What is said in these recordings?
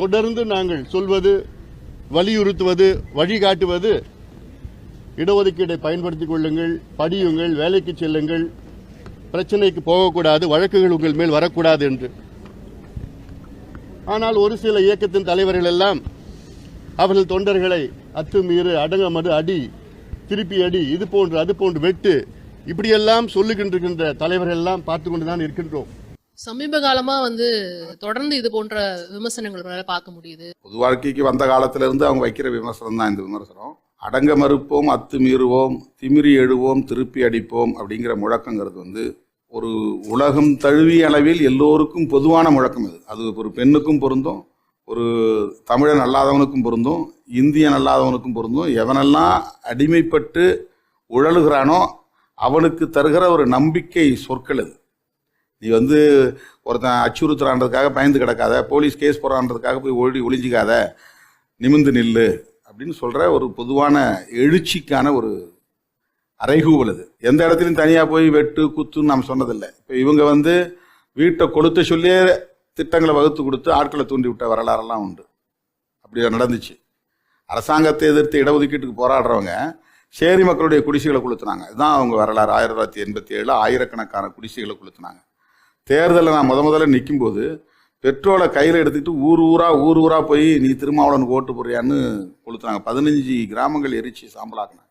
தொடர்ந்து நாங்கள் சொல்வது வலியுறுத்துவது வழிகாட்டுவது இடஒதுக்கீடை பயன்படுத்திக் கொள்ளுங்கள் படியுங்கள் வேலைக்கு செல்லுங்கள் பிரச்சனைக்கு போகக்கூடாது வழக்குகள் உங்கள் மேல் வரக்கூடாது என்று. ஆனால் ஒரு சில இயக்கத்தின் தலைவர்கள் எல்லாம் அவர்கள் தொண்டர்களை அத்துமீறு அடங்கமது அடி திருப்பி அடி இது போன்று அது போன்று வெட்டு இப்படியெல்லாம் சொல்லுகின்ற தலைவர்கள் எல்லாம் பார்த்து கொண்டுதான் இருக்கின்றோம். சமீப காலமா வந்து தொடர்ந்து இது போன்ற விமர்சனங்கள் பார்க்க முடியுது. பொது வாழ்க்கைக்கு வந்த காலத்துல இருந்து அவங்க வைக்கிற விமர்சனம் தான் இந்த விமர்சனம். அடங்க மறுப்போம் அத்துமீறுவோம் திமிரி எழுவோம் திருப்பி அடிப்போம் அப்படிங்கிற முழக்கங்கிறது வந்து ஒரு உலகம் தழுவிய அளவில் எல்லோருக்கும் பொதுவான முழக்கம் இது. அது ஒரு பெண்ணுக்கும் பொருந்தும் ஒரு தமிழன் அல்லாதவனுக்கும் பொருந்தும் இந்தியன் அல்லாதவனுக்கும் பொருந்தும் எவனெல்லாம் அடிமைப்பட்டு உழலுகிறானோ அவனுக்கு தருகிற ஒரு நம்பிக்கை சொற்கள் அது. நீ வந்து ஒருத்தன் அச்சுறுத்துறான்றதுக்காக பயந்து கிடக்காத போலீஸ் கேஸ் போகிறான்றதுக்காக போய் ஓடி ஒளிஞ்சிக்காத நிமிந்து நில்லு அப்படின்னு சொல்கிற ஒரு பொதுவான எழுச்சிக்கான ஒரு அறைகூவல் அது. எந்த இடத்துலையும் தனியாக போய் வெட்டு குத்துன்னு நாம் சொன்னதில்லை. இப்போ இவங்க வந்து வீட்டை கொளுத்த சொல்லியே திட்டங்களை வகுத்து கொடுத்து ஆட்களை தூண்டி விட்ட வரலாறெல்லாம் உண்டு. அப்படி நடந்துச்சு. அரசாங்கத்தை எதிர்த்து இடஒதுக்கீட்டுக்கு போராடுறவங்க சேரி மக்களுடைய குடிசைகளை கொளுத்துனாங்க. இதுதான் அவங்க வரலாறு. ஆயிரத்தி தொள்ளாயிரத்தி எண்பத்தி ஏழில் ஆயிரக்கணக்கான குடிசைகளை கொளுத்துனாங்க. தேர்தலில் நான் முத முதல்ல நிற்கும்போது பெட்ரோலை கையில் எடுத்துக்கிட்டு ஊர் ஊரா ஊர் ஊரா போய் நீ திருமாவளவனுக்கு ஓட்டு போடுறியான்னு கொளுத்துனாங்க. பதினஞ்சு கிராமங்கள் எரிச்சு சாம்பலாக்குனாங்க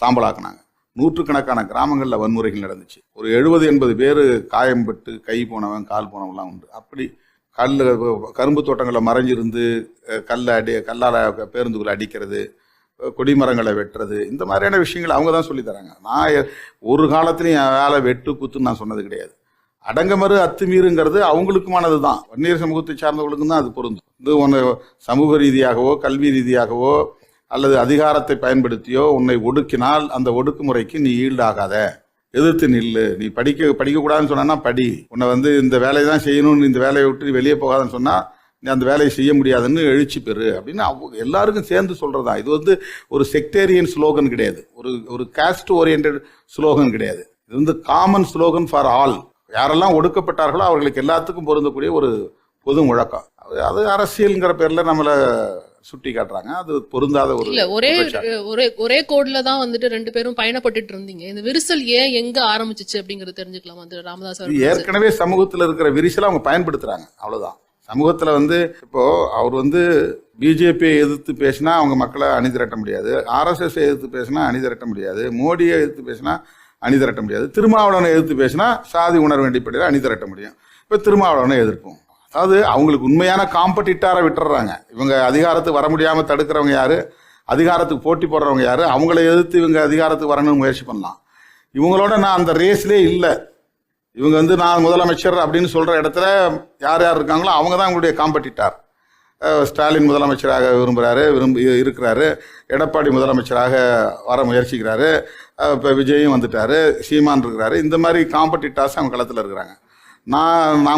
சாம்பலாக்குனாங்க. நூற்றுக்கணக்கான கிராமங்களில் வன்முறைகள் நடந்துச்சு. ஒரு எழுபது எண்பது பேர் காயம்பட்டு கை போனவன் கால் போனவன்லாம் உண்டு. அப்படி கல் கரும்பு தோட்டங்களில் மறைஞ்சிருந்து கல்லை அடி கல்லால் பேருந்துகளை அடிக்கிறது கொடிமரங்களை வெட்டுறது இந்த மாதிரியான விஷயங்கள் அவங்க தான் சொல்லித்தராங்க நான் ஒரு காலத்துலையும் என் வேலை வெட்டு குத்துன்னு நான் சொன்னது கிடையாது. அடங்கமறு அத்துமீறுங்கிறது அவங்களுக்குமானது தான் வன்னியர் சமூகத்தை சார்ந்தவர்களுக்கும் தான் அது பொருந்தும். இது உன்னை சமூக ரீதியாகவோ கல்வி ரீதியாகவோ அல்லது அதிகாரத்தை பயன்படுத்தியோ உன்னை ஒடுக்கினால் அந்த ஒடுக்குமுறைக்கு நீ ஈல்டாகாத. எதிர்த்து நில்லு. நீ படிக்க படிக்கக்கூடாதுன்னு சொன்னா படி. உன்னை வந்து இந்த வேலையை தான் செய்யணும்னு இந்த வேலையை விட்டு நீ வெளியே போகாதுன்னு சொன்னால் நீ அந்த வேலையை செய்ய முடியாதுன்னு எழுச்சி பெறு அப்படின்னு அவங்க எல்லாருக்கும் சேர்ந்து சொல்கிறதா இது வந்து ஒரு செக்டேரியன் ஸ்லோகன் கிடையாது. ஒரு ஒரு காஸ்ட் ஓரியன்ட் ஸ்லோகன் கிடையாது. இது வந்து காமன் ஸ்லோகன் ஃபார் ஆல் யாரெல்லாம் ஒடுக்கப்பட்டார்களோ அவர்களுக்கு எல்லாத்துக்கும் பொருந்தக்கூடிய ஒரு பொது முழக்கம். அது- அரசியல்ங்கிற பேர்ல நம்மள சுட்டி காட்டுறாங்க. அது பொருந்தாத ஒரு இல்ல ஒரே. ஒரே ஒரே கோட்ல தான் வந்துட்டு ரெண்டு பேரும் பயணப்பட்டுட்டு இருந்தீங்க. இந்த விரிசல் ஏன் எங்க ஆரம்பிச்சுச்சு அப்படிங்கறது தெரிஞ்சுக்கலாம். வந்து ராமதாஸ் ஏற்கனவே சமூகத்துல இருக்கிற விரிசலை அவங்க பயன்படுத்துறாங்க. அவ்வளவுதான். சமூகத்துல வந்து இப்போ அவர் வந்து பிஜேபியை எதிர்த்து பேசினா அவங்க மக்களை அணிதிரட்ட முடியாது. ஆர்எஸ்எஸ் எதிர்த்து பேசினா அணிதிரட்ட முடியாது. மோடியை எதிர்த்து பேசினா அணிதிரட்ட முடியாது. திருமாவளவனை எதிர்த்து பேசினா சாதி உணர்வு அடிப்படையில் அணிதிரட்ட முடியும். இப்போ திருமாவளவனை எதிர்ப்போம். அதாவது அவங்களுக்கு உண்மையான காம்படிட்டாரை விட்டுறாங்க இவங்க அதிகாரத்துக்கு வர முடியாமல் தடுக்கிறவங்க யார்? அதிகாரத்துக்கு போட்டி போடுறவங்க யார்? அவங்கள எதிர்த்து இவங்க அதிகாரத்துக்கு வரணும்னு முயற்சி பண்ணலாம். இவங்களோட நான் அந்த ரேஸ்லே இல்லை. இவங்க வந்து நான் முதலமைச்சர் அப்படின்னு சொல்கிற இடத்துல யார் யார் இருக்காங்களோ அவங்க தான் உங்களுடைய காம்படிட்டார் ஸ்டாலின் முதலமைச்சராக விரும்புகிறாரு விரும்பி இருக்கிறாரு. எடப்பாடி முதலமைச்சராக வர முயற்சிக்கிறாரு. இப்போ விஜயும் வந்துட்டார் சீமான் இருக்கிறாரு. இந்த மாதிரி காம்படிட்டாஸ் அவங்க களத்தில் இருக்கிறாங்க. நான் நான்